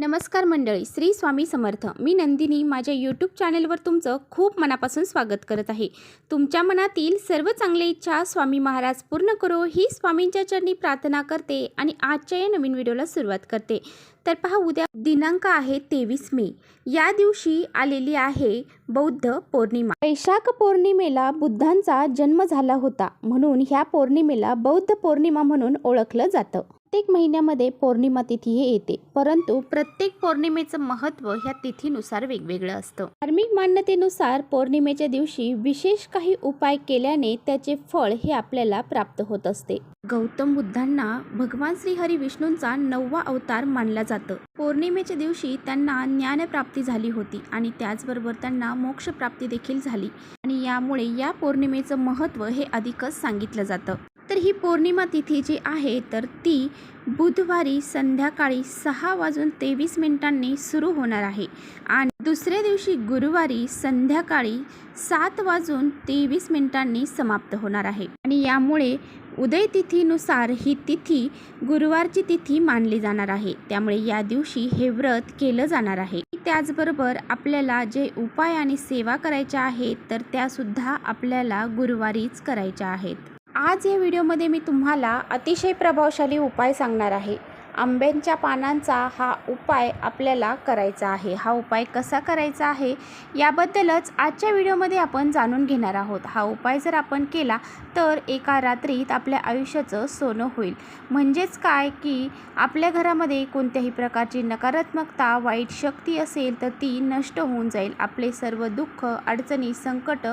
नमस्कार मंडळी श्री स्वामी समर्थ. मी नंदिनी माझ्या यूट्यूब चॅनेलवर तुमचं खूप मनापासून स्वागत करत आहे. तुमच्या मनातील सर्व चांगल्या इच्छा स्वामी महाराज पूर्ण करो ही स्वामींच्या चरणी प्रार्थना करते आणि आजच्या या नवीन व्हिडिओला सुरुवात करते. तर पहा उद्या दिनांक आहे तेवीस मे. या दिवशी आलेली आहे बौद्ध पौर्णिमा. वैशाख पौर्णिमेला बुद्धांचा जन्म झाला होता म्हणून ह्या पौर्णिमेला बौद्ध पौर्णिमा म्हणून ओळखलं जातं. प्रत्येक महिन्यामध्ये पौर्णिमा तिथी हे येते. परंतु प्रत्येक पौर्णिमेचं महत्त्व ह्या तिथीनुसार वेगवेगळं असतं. धार्मिक मान्यतेनुसार पौर्णिमेच्या दिवशी विशेष काही उपाय केल्याने त्याचे फळ हे आपल्याला प्राप्त होत असते. गौतम बुद्धांना भगवान श्री हरी विष्णूंचा नववा अवतार मानला जातं. पौर्णिमेच्या दिवशी त्यांना ज्ञानप्राप्ती झाली होती आणि त्याचबरोबर त्यांना मोक्षप्राप्ती देखील झाली. आणि यामुळे या पौर्णिमेचं महत्त्व हे अधिकच सांगितलं जातं. तर ही पौर्णिमा तिथी जी आहे तर ती बुधवारी संध्याकाळी सहा वाजून तेवीस मिनिटांनी सुरू होणार आहे. आणि दुसऱ्या दिवशी गुरुवारी संध्याकाळी सात वाजून तेवीस मिनिटांनी समाप्त होणार आहे. आणि यामुळे उदय तिथीनुसार ही तिथी गुरुवारची तिथी मानली जाणार आहे. त्यामुळे या दिवशी हे व्रत केलं जाणार आहे. त्याचबरोबर आपल्याला जे उपाय आणि सेवा करायच्या आहेत तर त्यासुद्धा आपल्याला गुरुवारीच करायच्या आहेत. आज या व्हिडिओमध्ये मी तुम्हाला अतिशय प्रभावशाली उपाय सांगणार आहे. आंब्यांच्या पानांचा हा उपाय आपल्याला करायचा आहे. हा उपाय कसा करायचा आहे? याबद्दलच आजच्या व्हिडिओमध्ये आपण जाणून घेणार आहोत. हा उपाय जर आपण केला तर एका रात्रीत आपल्या आयुष्याचं सोनं होईल. म्हणजेच काय? की आपल्या घरामध्ये कोणत्याही प्रकारची नकारात्मकता वाईट शक्ती असेल तर ती नष्ट होऊन जाईल. आपले सर्व दुःख अडचणी संकट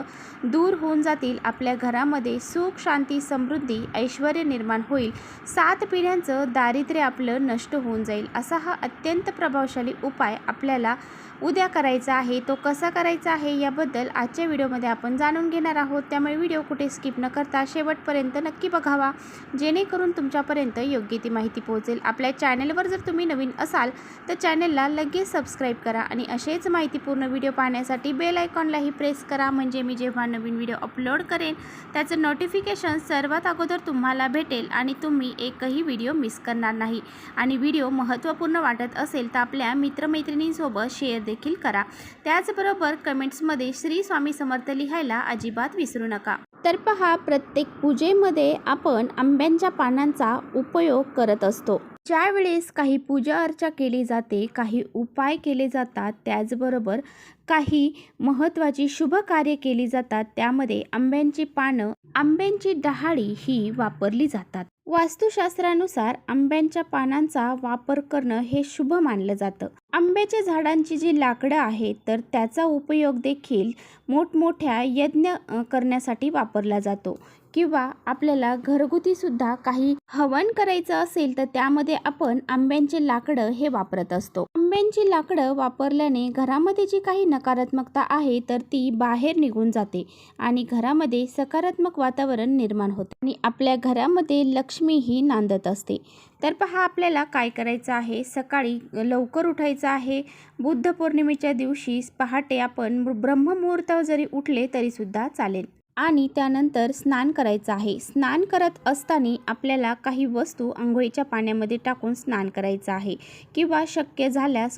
दूर होऊन जातील. आपल्या घरामध्ये सुख शांती समृद्धी ऐश्वर निर्माण होईल. सात पिढ्यांचं दारिद्र्य आपलं नष्ट होऊन जाईल. असा हा अत्यंत प्रभावशाली उपाय आपल्याला उद्या करायचा आहे. तो कसा करायचा आहे याबद्दल आजच्या व्हिडिओमध्ये आपण जाणून घेणार आहोत. त्यामुळे व्हिडिओ कुठे स्किप न करता शेवटपर्यंत नक्की बघावा जेणेकरून तुमच्यापर्यंत योग्य ती माहिती पोहोचेल. आपल्या चॅनलवर जर तुम्ही नवीन असाल तर चॅनलला लगेच सबस्क्राईब करा आणि असेच माहितीपूर्ण व्हिडिओ पाहण्यासाठी बेल आयकॉनलाही प्रेस करा. म्हणजे मी जेव्हा नवीन व्हिडिओ अपलोड करेन त्याचं नोटिफिकेशन सर्वात अगोदर तुम्हाला भेटेल आणि तुम्ही एकही व्हिडिओ मिस करणार नाही. आणि व्हिडिओ महत्त्वपूर्ण वाटत असेल तर आपल्या मित्रमैत्रिणींसोबत शेअर देखील करा. त्याचबरोबर कमेंट्समध्ये श्री स्वामी समर्थ लिहायला अजिबात विसरू नका. तर पहा प्रत्येक पूजेमध्ये आपण आंब्यांच्या पानांचा उपयोग करत असतो. ज्यावेळेस काही पूजा अर्चा केली जाते काही उपाय केले जातात त्याचबरोबर काही महत्त्वाची शुभ कार्य केली जातात त्यामध्ये आंब्यांची पानं आंब्यांची डहाळी ही वापरली जातात. वास्तुशास्त्रानुसार आंब्यांच्या पानांचा वापर करणं हे शुभ मानलं जातं. आंब्याच्या झाडांची जी लाकडं आहेत तर त्याचा उपयोग देखील मोठमोठ्या यज्ञ करण्यासाठी वापरला जातो. किंवा आपल्याला घरगुतीसुद्धा काही हवन करायचं असेल तर त्यामध्ये आपण आंब्यांचे लाकडं हे वापरत असतो. आंब्यांची लाकडं वापरल्याने घरामध्ये जी काही नकारात्मकता आहे तर ती बाहेर निघून जाते आणि घरामध्ये सकारात्मक वातावरण निर्माण होते आणि आपल्या घरामध्ये लक्ष्मी ही नांदत असते. तर पहा आपल्याला काय करायचं आहे? सकाळी लवकर उठायचं आहे. बुद्ध पौर्णिमेच्या दिवशी पहाटे आपण ब्रह्ममुहूर्तावर जरी उठले तरीसुद्धा चालेल. आणि त्यानंतर स्नान करायचं आहे. स्नान करत असताना आपल्याला काही वस्तू आंघोळीच्या पाण्यामध्ये टाकून स्नान करायचं आहे किंवा शक्य झाल्यास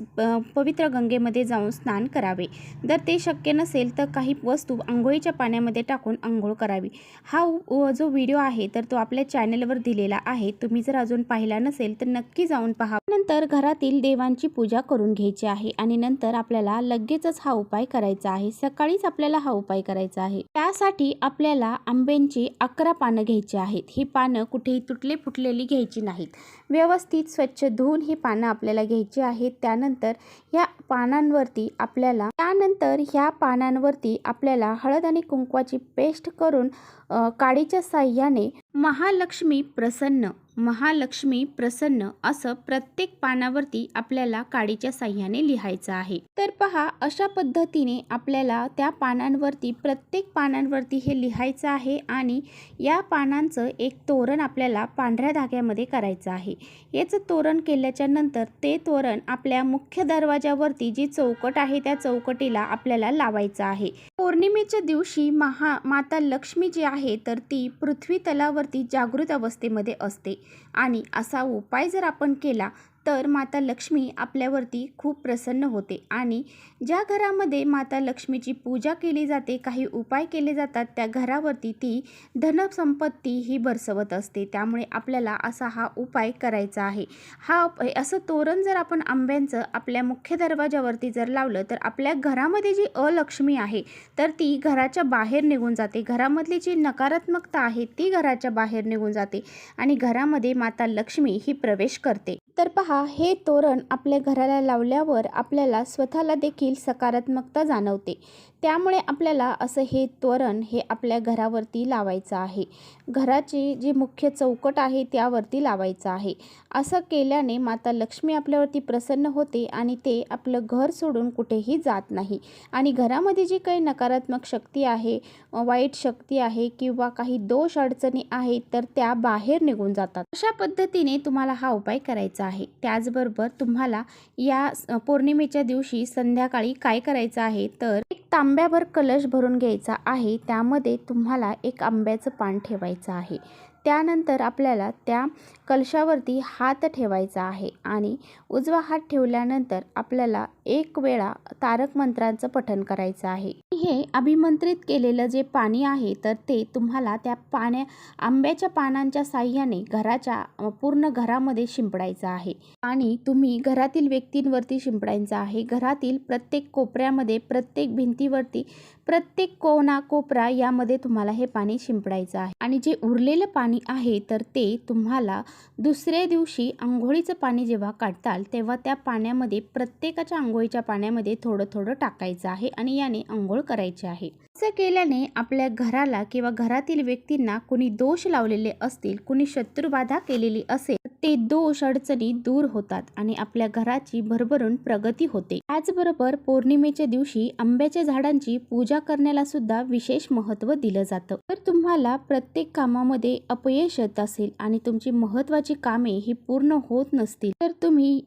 पवित्र गंगेमध्ये जाऊन स्नान करावे. जर ते शक्य नसेल तर काही वस्तू आंघोळीच्या पाण्यामध्ये टाकून आंघोळ करावी. हा जो व्हिडिओ आहे तर तो आपल्या चॅनलवर दिलेला आहे. तुम्ही जर अजून पाहिला नसेल तर नक्की जाऊन पहा. नंतर घरातील देवांची पूजा करून घ्यायची आहे आणि नंतर आपल्याला लगेचच हा उपाय करायचा आहे. सकाळीच आपल्याला हा उपाय करायचा आहे. त्यासाठी आपल्याला आंब्यांची अकरा पानं घ्यायची आहेत. ही पानं कुठेही तुटले फुटलेली घ्यायची नाहीत. व्यवस्थित स्वच्छ धुवून ही पानं आपल्याला घ्यायची आहेत. त्यानंतर या पानांवरती आपल्याला त्यानंतर ह्या पानांवरती आपल्याला हळद आणि कुंकवाची पेस्ट करून काडीच्या साह्याने महालक्ष्मी प्रसन्न महालक्ष्मी प्रसन्न असं प्रत्येक पानावरती आपल्याला काडीच्या साह्याने लिहायचं आहे. तर पहा अशा पद्धतीने आपल्याला त्या पानांवरती प्रत्येक पानांवरती हे लिहायचं आहे आणि या पानांचं एक तोरण आपल्याला पांढऱ्या धाग्यामध्ये करायचं आहे. याचं तोरण केल्याच्यानंतर ते तोरण आपल्या मुख्य दरवाजावरती जी चौकट आहे त्या चौकट चौकटीला आपल्याला लावायचं आहे. पौर्णिमेच्या दिवशी महा माता लक्ष्मी जी आहे तर ती पृथ्वी तलावरती जागृत अवस्थेमध्ये असते. आणि असा उपाय जर आपण केला तर माता लक्ष्मी आपल्यावरती खूप प्रसन्न होते आणि ज्या घरामध्ये माता लक्ष्मीची पूजा केली जाते काही उपाय केले जातात त्या घरावरती ती धनसंपत्ती ही बरसवत असते. त्यामुळे आपल्याला असा हा उपाय करायचा आहे. हा उप- असं तोरण जर आपण आंब्यांचं आपल्या मुख्य दरवाजावरती जर लावलं तर आपल्या घरामध्ये जी अलक्ष्मी आहे तर ती घराच्या बाहेर निघून जाते. घरामधली जी नकारात्मकता आहे ती घराच्या बाहेर निघून जाते आणि घरामध्ये माता लक्ष्मी ही प्रवेश करते. तर पहा हे तोरण आपल्या घराला लावल्यावर आपल्याला स्वतःला देखील सकारात्मकता जाणवते. त्यामुळे आपल्याला असं हे तोरण हे आपल्या घरावरती लावायचं आहे. घराची जी मुख्य चौकट आहे त्यावरती लावायचं आहे. असं केल्याने माता लक्ष्मी आपल्यावरती प्रसन्न होते आणि ते आपलं घर सोडून कुठेही जात नाही. आणि घरामध्ये जी काही नकारात्मक शक्ती आहे वाईट शक्ती आहे किंवा काही दोष अडचणी आहेत तर त्या बाहेर निघून जातात. अशा पद्धतीने तुम्हाला हा उपाय करायचा आहे. त्याचबरोबर तुम्हाला या पौर्णिमेच्या दिवशी संध्याकाळी काय करायचं आहे तर एक आंब्यावर कलश भरून घ्यायचा आहे त्यामध्ये तुम्हाला एक आंब्याचं पान ठेवायचं आहे. त्यानंतर आपल्याला त्या कलशावरती हात ठेवायचा आहे आणि उजवा हात ठेवल्यानंतर आपल्याला एक वेळा तारक मंत्रांचं पठन करायचं आहे. हे अभिमंत्रित केलेलं जे पाणी आहे तर ते तुम्हाला त्या पाण्या आंब्याच्या पानांच्या साह्याने घराच्या पूर्ण घरामध्ये शिंपडायचं आहे. आणि तुम्ही घरातील व्यक्तींवरती शिंपडायचं आहे. घरातील प्रत्येक कोपऱ्यामध्ये प्रत्येक भिंतीवरती प्रत्येक कोना कोपरा यामध्ये तुम्हाला हे पाणी शिंपडायचं आहे. आणि जे उरलेलं पाणी आहे तर ते तुम्हाला दुसऱ्या दिवशी आंघोळीचं पाणी जेव्हा काढताल तेव्हा त्या पाण्यामध्ये प्रत्येकाच्या आंघोळीच्या पाण्यामध्ये थोडं थोडं टाकायचं आहे आणि याने आंघोळ करायची आहे. असं केल्याने आपल्या घराला किंवा घरातील व्यक्तींना कुणी दोष लावलेले असतील कुणी शत्रुबाधा केलेली असेल ते दोष अडचणी दूर होतात आणि आपल्या घराची भरभरून प्रगती होते. त्याचबरोबर पौर्णिमेच्या दिवशी आंब्याच्या झाडांची पूजा करण्याला सुद्धा विशेष महत्त्व दिलं जातं. तर तुम्हाला प्रत्येक कामामध्ये अपयश येत असेल आणि तुमची महत्त्वाची कामे ही पूर्ण होत नसतील तर तुम्ही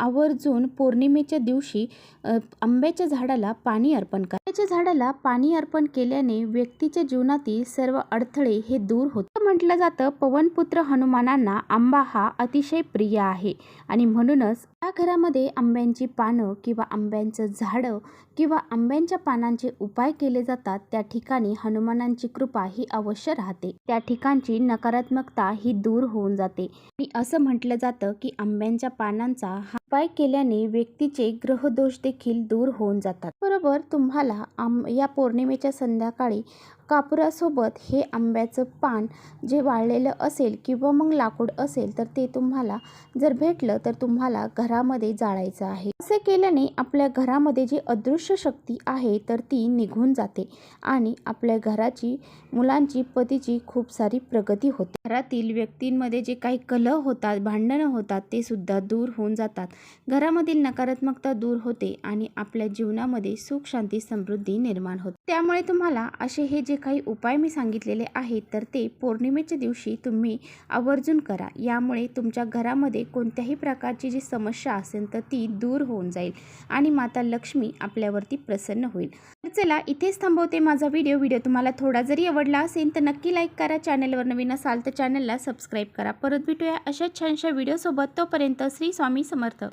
आवर्जून पौर्णिमेच्या दिवशी आंब्याच्या झाडाला पाणी अर्पण करा. आंब्याच्या झाडाला पाणी अर्पण केल्याने व्यक्तीच्या जीवनातील सर्व अडथळे हे दूर होते म्हटलं जातं पवनपुत्र हनुमानांना आंबा हा अतिशय प्रिय आहे. आणि म्हणूनच या घरामध्ये आंब्यांची पानं किंवा आंब्यांचं झाडं किंवा आंब्यांच्या पानांचे उपाय केले जातात त्या ठिकाणी हनुमानांची कृपा ही अवश्य राहते. त्या ठिकाणची नकारात्मकता ही दूर होऊन जाते. आणि असं म्हटलं जातं की आंब्यांच्या पानांचा हा उपाय केल्याने व्यक्तीचे ग्रहदोष देखील दूर होऊन जातात. बरोबर तुम्हाला आंब या पौर्णिमेच्या संध्याकाळी कापुरासोबत हे आंब्याचं पान जे वाळलेलं असेल किंवा मग लाकूड असेल तर ते तुम्हाला जर भेटलं तर तुम्हाला घरामध्ये जाळायचं आहे. असे केल्याने आपल्या घरामध्ये जे अदृश्य शक्ती आहे तर ती निघून जाते आणि आपल्या घराची मुलांची पतीची खूप सारी प्रगती होते. घरातील व्यक्तींमध्ये जे काही कलह होतात भांडणं होतात ते सुद्धा दूर होऊन जातात. घरामधील नकारात्मकता दूर होते आणि आपल्या जीवनामध्ये सुख शांती समृद्धी निर्माण होते. त्यामुळे तुम्हाला असे हे जे काही उपाय मी सांगितलेले आहेत तर ते पौर्णिमेच्या दिवशी तुम्ही आवर्जून करा. यामुळे तुमच्या घरामध्ये कोणत्याही प्रकारची जी समस्या असेल तर ती दूर होऊन जाईल आणि माता लक्ष्मी आपल्यावरती प्रसन्न होईल. तर चला इथेच थांबवते माझा व्हिडिओ व्हिडिओ तुम्हाला थोडा जरी आवडला असेल तर नक्की लाईक करा. चॅनलवर नवीन असाल तर चॅनलला सबस्क्राईब करा. परत भेटूया अशा छानशा व्हिडिओसोबत तोपर्यंत श्री स्वामी समर्थ.